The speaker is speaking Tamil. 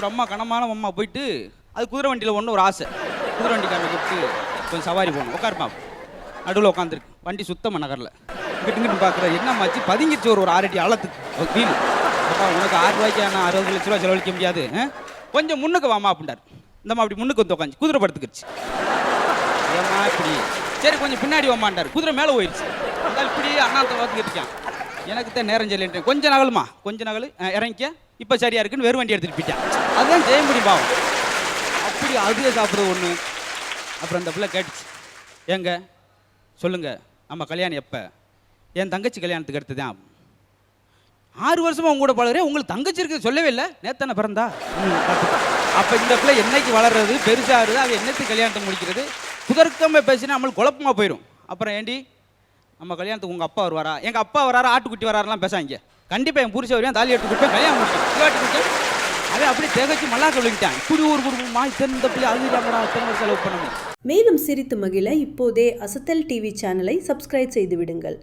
ஒரு அம்மா கனமான அம்மா போயிட்டு அது குதிரை வண்டியில் ஒன்று ஒரு ஆசை. குதிரை வண்டிக்காரனை கூப்பிட்டு கொஞ்சம் சவாரி போகணும். உட்காருமா நடுவில் உட்காந்துருக்கு வண்டி சுத்தமாக நகரில். கிட்டுங்கிட்டு பார்க்குற என்னம்மாச்சு பதுங்கிருச்சு ஒரு ஒரு ஆறு அடி ஆழத்துக்கு வீல் அப்பா உனக்கு ஆறு ரூபாய்க்கு நான் அறுபது லட்ச ரூபா செலவழிக்க முடியாது. கொஞ்சம் முன்னுக்கு வாமா அப்படின்றார் இந்தம்மா அப்படி முன்னுக்கு வந்து உட்காந்து குதிரை படுத்துக்கிடுச்சு ஏம்மா இப்படி. சரி கொஞ்சம் பின்னாடி வாமாண்டார் குதிரை மேலே போயிடுச்சு அதனால இப்படி அண்ணாத்த பார்த்துக்கிட்டு இருக்கான். எனக்கு தான் நேரம் சொல்லிட்டேன் கொஞ்சம் நகலுமா? கொஞ்சம் நகல். இறங்கிக்க. இப்போ சரியா இருக்குன்னு வெறும் வண்டி எடுத்துட்டு போயிட்டேன். அதுதான் செய்ய முடியும் பாவம். அப்படி அதுவே சாப்பிட்றது ஒன்று அப்புறம் அந்த பிள்ளை கேட்டுச்சு. ஏங்க? சொல்லுங்க. நம்ம கல்யாணம் எப்போ? என் தங்கச்சி கல்யாணத்துக்கு அடுத்து தான் ஆறு வருஷமா உங்க கூட பழகுறேன். உங்களுக்கு தங்கச்சி இருக்கு சொல்லவே இல்லை. நேத்தானே பிறந்தா? ம், அப்ப இந்த பிள்ளை என்னைக்கு வளர்றது? பெருசாகிறது அது என்னத்துக்கு கல்யாணத்தை முடிக்கிறது? குதர்க்கமாக பேசினா நம்மளுக்கு குழப்பமா போயிடும் அப்புறம் ஏண்டி? நம்ம கல்யாணத்துக்கு உங்கள் அப்பா வருவாரா? எங்கள் அப்பா வராரா ஆட்டுக்குட்டி வராரெல்லாம் பேசாங்க கண்டிப்பாக என் புரிச்ச வரையும் தாலி எடுத்து கொடுப்பேன் கல்யாணம் முடிப்பேன் அதே அப்படி அப்படியே திகச்சு மல்லாக்க விழுங்கிட்டான் இப்படி ஒரு குடும்பமா இத்தனை பிள்ளை அழுகிறாங்கடா இத்தனை செலவு பண்ணணும் மேலும் சிரித்து மகிழ இப்போதே அசத்தல் டிவி சேனலை சப்ஸ்கிரைப் செய்து விடுங்கள்.